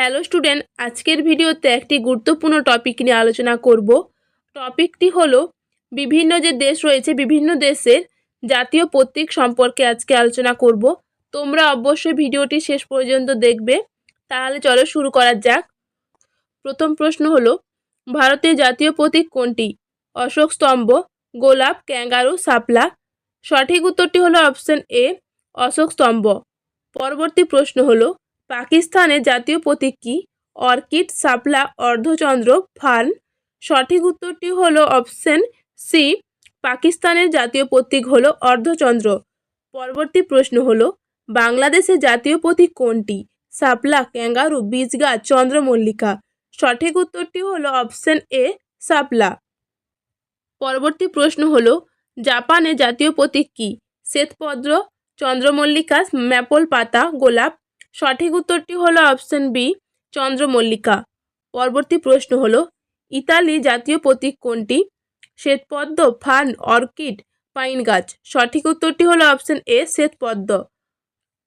Hello student আজকের ভিডিওতে একটি গুরুত্বপূর্ণ টপিক নিয়ে আলোচনা করব। টপিকটি হলো, বিভিন্ন যে দেশ রয়েছে, বিভিন্ন দেশের জাতীয় প্রতীক সম্পর্কে আজকে আলোচনা করব। তোমরা অবশ্যই ভিডিওটি শেষ পর্যন্ত দেখবে। তাহলে চলো শুরু করা যাক। প্রথম প্রশ্ন হলো, ভারতের জাতীয় প্রতীক কোনটি? অশোক স্তম্ভ, গোলাপ, ক্যাঙ্গারু সাপলা সঠিক উত্তরটি হলো অপশন এ অশোক স্তম্ভ। পরবর্তী প্রশ্ন হলো পাকিস্তানের জাতীয় প্রতীক কী? অর্কিড, সাপলা, অর্ধচন্দ্র ফার্ন সঠিক উত্তরটি হলো অপশন সি। পাকিস্তানের জাতীয় প্রতীক হলো অর্ধচন্দ্র। পরবর্তী প্রশ্ন হলো, বাংলাদেশের জাতীয় প্রতীক কোনটি? সাপলা, ক্যাঙ্গারু, বীজগাছ, চন্দ্রমল্লিকা। সঠিক উত্তরটি হলো অপশন এ শাপলা পরবর্তী প্রশ্ন হলো, জাপানের জাতীয় প্রতীক কী? শ্বেতপদ্র চন্দ্রমল্লিকা, ম্যাপল পাতা, গোলাপ সঠিক উত্তরটি হলো অপশন বি চন্দ্রমল্লিকা। পরবর্তী প্রশ্ন হলো, ইতালি জাতীয় প্রতীক কোনটি? শ্বেতপদ্ম, ফান, অর্কিড, পাইন গাছ। সঠিক উত্তরটি হলো অপশন এ শ্বেতপদ্ম।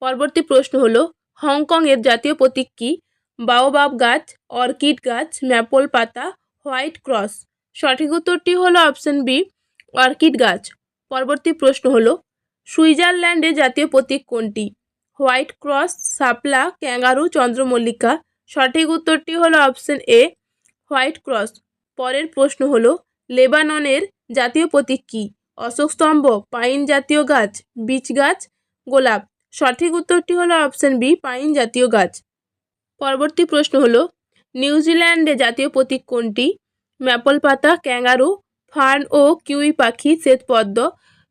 পরবর্তী প্রশ্ন হলো, হংকংয়ের জাতীয় প্রতীক কী? বাওবাব গাছ, অর্কিড গাছ, ম্যাপল পাতা, হোয়াইট ক্রস। সঠিক উত্তরটি হলো অপশন বি অর্কিড গাছ। পরবর্তী প্রশ্ন হলো, সুইজারল্যান্ডের জাতীয় প্রতীক কোনটি? হোয়াইট ক্রস শাপলা ক্যাঙ্গারু, চন্দ্রমল্লিকা। সঠিক উত্তরটি হলো অপশন এ হোয়াইট ক্রস। পরের প্রশ্ন হলো, লেবাননের জাতীয় প্রতীক কী? অশোক স্তম্ভ, পাইন জাতীয় গাছ বীচ গাছ, গোলাপ। সঠিক উত্তরটি হলো অপশন বি পাইন জাতীয় গাছ। পরবর্তী প্রশ্ন হলো নিউজিল্যান্ডে জাতীয় প্রতীক কোনটি? ম্যাপল পাতা, ক্যাঙ্গারু, ফার্ন ও কিউই পাখি, শ্বেতপদ্ম।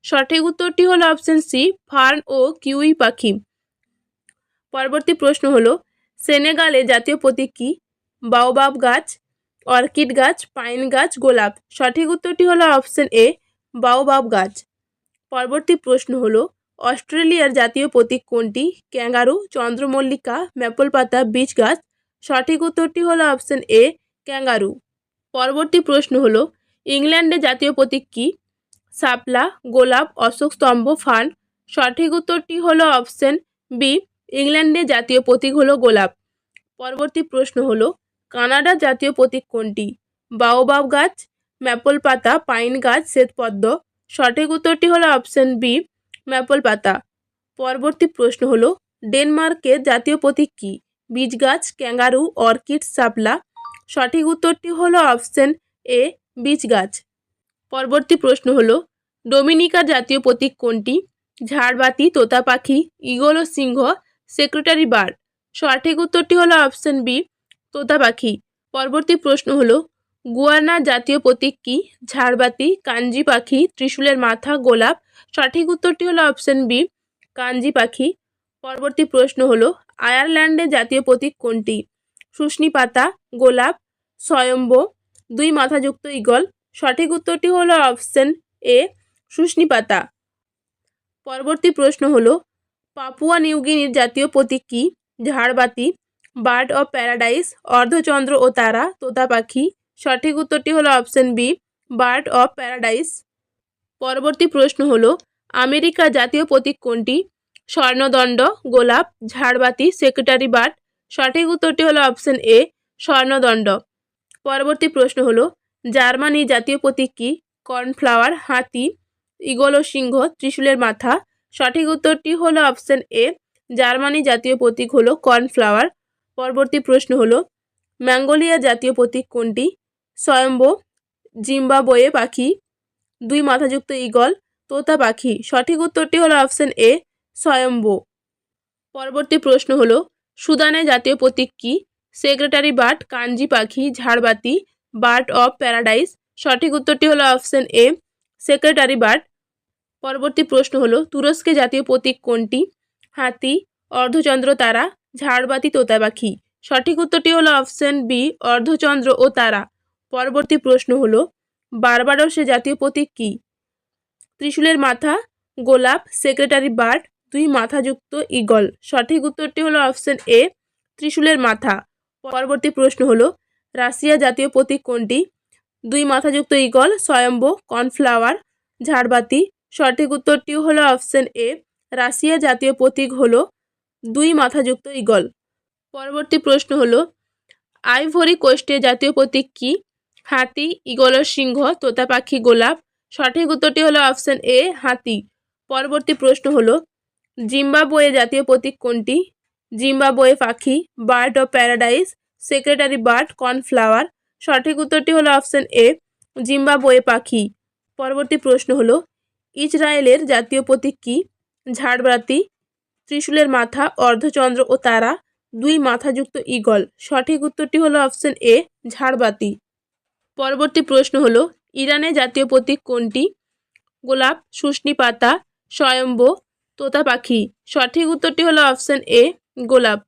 সঠিক উত্তরটি হলো অপশন সি ফার্ন ও কিউই পাখি। পরবর্তী প্রশ্ন হলো, সেনেগালে জাতীয় প্রতীক কী? বাওবাব গাছ, অর্কিড গাছ, পাইন গাছ, গোলাপ। সঠিক উত্তরটি হলো অপশন এ, বাওবাব গাছ। পরবর্তী প্রশ্ন হলো, অস্ট্রেলিয়ার জাতীয় প্রতীক কোনটি? ক্যাঙ্গারু, চন্দ্রমল্লিকা ম্যাপল পাতা বীজ গাছ। সঠিক উত্তরটি হলো অপশন এ, ক্যাঙ্গারু। পরবর্তী প্রশ্ন হলো ইংল্যান্ডের জাতীয় প্রতীক কী? শাপলা, গোলাপ, অশোক স্তম্ভ, ফান। সঠিক উত্তরটি হলো অপশন বি ইংল্যান্ডের জাতীয় প্রতীক হলো গোলাপ। পরবর্তী প্রশ্ন হলো কানাডার জাতীয় প্রতীক কোনটি? বাওবাব গাছ, ম্যাপল পাতা, পাইন গাছ শ্বেতপদ্ম সঠিক উত্তরটি হলো অপশন বি, ম্যাপল পাতা। পরবর্তী প্রশ্ন হলো ডেনমার্কের জাতীয় প্রতীক কী? বীজ গাছ, ক্যাঙ্গারু, অর্কিড, শাপলা। সঠিক উত্তরটি হলো অপশন এ, বীজ গাছ। পরবর্তী প্রশ্ন হলো ডোমিনিকার জাতীয় প্রতীক কোনটি? ঝাড়বাতি, তোতা পাখি ইগল ও সিংহ সেক্রেটারি বার্ড সঠিক উত্তরটি হলো অপশন বি তোতা পাখি পরবর্তী প্রশ্ন হলো, গুয়ানা জাতীয় প্রতীক কী? ঝাড়বাতি, কাঞ্জি পাখি, ত্রিশূলের মাথা, গোলাপ। সঠিক উত্তরটি হলো অপশন বি কাঞ্জি পাখি। পরবর্তী প্রশ্ন হলো আয়ারল্যান্ডের জাতীয় প্রতীক কোনটি? শুষ্নি পাতা, গোলাপ, স্বয়ম্ব, দুই মাথাযুক্ত ইগল সঠিক উত্তরটি হলো অপশন এ শুষ্নি পাতা। পরবর্তী প্রশ্ন হলো পাপুয়া নিউগিনির জাতীয় প্রতীক কী? ঝাড়বাতি, বার্ড অফ প্যারাডাইস, অর্ধচন্দ্র ও তারা, তোতা পাখি। সঠিক উত্তরটি হলো option B, bird of paradise. পরবর্তী প্রশ্ন হলো আমেরিকা জাতীয় প্রতীক কোনটি? স্বর্ণদণ্ড, গোলাপ, ঝাড়বাতি, সেক্রেটারি বার্ড। সঠিক উত্তরটি হলো অপশন এ, স্বর্ণদণ্ড। পরবর্তী প্রশ্ন হলো জার্মানি জাতীয় প্রতীক কী? কর্নফ্লাওয়ার, হাতি ইগল ও সিংহ, ত্রিশূলের মাথা। সঠিক উত্তরটি হলো অপশন এ, জার্মানি জাতীয় প্রতীক হলো কর্নফ্লাওয়ার। পরবর্তী প্রশ্ন হলো, ম্যাঙ্গোলিয়া জাতীয় প্রতীক কোনটি? স্বয়ম্ভ, জিম্বাবোয়ে পাখি, দুই মাথাযুক্ত ইগল তোতা পাখি। সঠিক উত্তরটি হলো অপশন এ স্বয়ম্ব পরবর্তী প্রশ্ন হলো, সুদানে জাতীয় প্রতীক কী? সেক্রেটারি বার্ড কাঞ্জি পাখি, ঝাড়বাতি বার্ড অফ প্যারাডাইস। সঠিক উত্তরটি হলো অপশন এ, সেক্রেটারি বার্ড পরবর্তী প্রশ্ন হলো, তুরস্কে জাতীয় প্রতীক কোনটি? হাতি, অর্ধচন্দ্র তারা, ঝাড়বাতি তোতা পাখি সঠিক উত্তরটি হলো অপশন বি, অর্ধচন্দ্র ও তারা। পরবর্তী প্রশ্ন হলো বারবাডসের জাতীয় প্রতীক কী? ত্রিশূলের মাথা, গোলাপ, সেক্রেটারি বার্ড, দুই মাথাযুক্ত ইগল। সঠিক উত্তরটি হলো অপশন এ, ত্রিশূলের মাথা। পরবর্তী প্রশ্ন হলো, রাশিয়া জাতীয় প্রতীক কোনটি? দুই মাথাযুক্ত ইগল, স্বয়ম্ভ, কর্নফ্লাওয়ার, ঝাড়বাতি সঠিক উত্তরটি হলো অপশন এ, রাশিয়া জাতীয় প্রতীক হলো দুই মাথাযুক্ত ইগল পরবর্তী প্রশ্ন হলো, আইভরি কোস্টে জাতীয় প্রতীক কী? হাতি ইগলর সিংহ তোতা পাখি গোলাপ। সঠিক উত্তরটি হলো অপশান এ, হাতি। পরবর্তী প্রশ্ন হলো, জিম্বাবুয়ে জাতীয় প্রতীক কোনটি? জিম্বাবুয়ে পাখি, bird of paradise, secretary bird, cornflower. সঠিক উত্তরটি হলো অপশান এ, জিম্বাবুয়ে পাখি। পরবর্তী প্রশ্ন হলো ইসরায়েলের জাতীয় প্রতীক কী? ঝাড়বাতি, ত্রিশূলের মাথা, অর্ধচন্দ্র ও তারা, দুই মাথাযুক্ত ঈগল। সঠিক উত্তরটি হলো অপশন এ, ঝাড়বাতি। পরবর্তী প্রশ্ন হলো ইরানের জাতীয় প্রতীক কোনটি? গোলাপ, শুষ্নি পাতা, স্বয়ম্ব তোতা পাখি সঠিক উত্তরটি হলো অপশন এ, গোলাপ।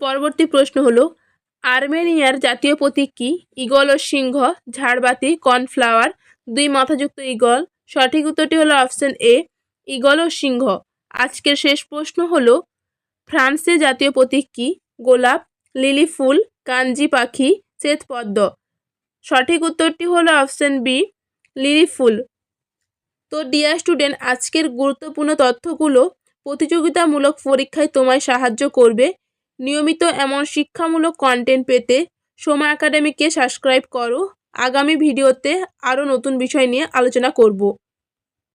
পরবর্তী প্রশ্ন হলো, আর্মেনিয়ার জাতীয় প্রতীক কী? ঈগল ও সিংহ, ঝাড়বাতি, কর্নফ্লাওয়ার, দুই মাথাযুক্ত ঈগল সঠিক উত্তরটি হলো অপশন এ, ঈগল ও সিংহ। আজকের শেষ প্রশ্ন হলো ফ্রান্সের জাতীয় প্রতীক কী? গোলাপ, লিলি ফুল, কাঞ্জি পাখি শ্বেতপদ্ম সঠিক উত্তরটি হলো অপশন বি, লিলি ফুল। তো ডিয়ার স্টুডেন্ট, আজকের গুরুত্বপূর্ণ তথ্যগুলো প্রতিযোগিতামূলক পরীক্ষায় তোমায় সাহায্য করবে। নিয়মিত এমন শিক্ষামূলক কন্টেন্ট পেতে সময় একাডেমিকে সাবস্ক্রাইব করো। আগামী ভিডিওতে আরও নতুন বিষয় নিয়ে আলোচনা করব।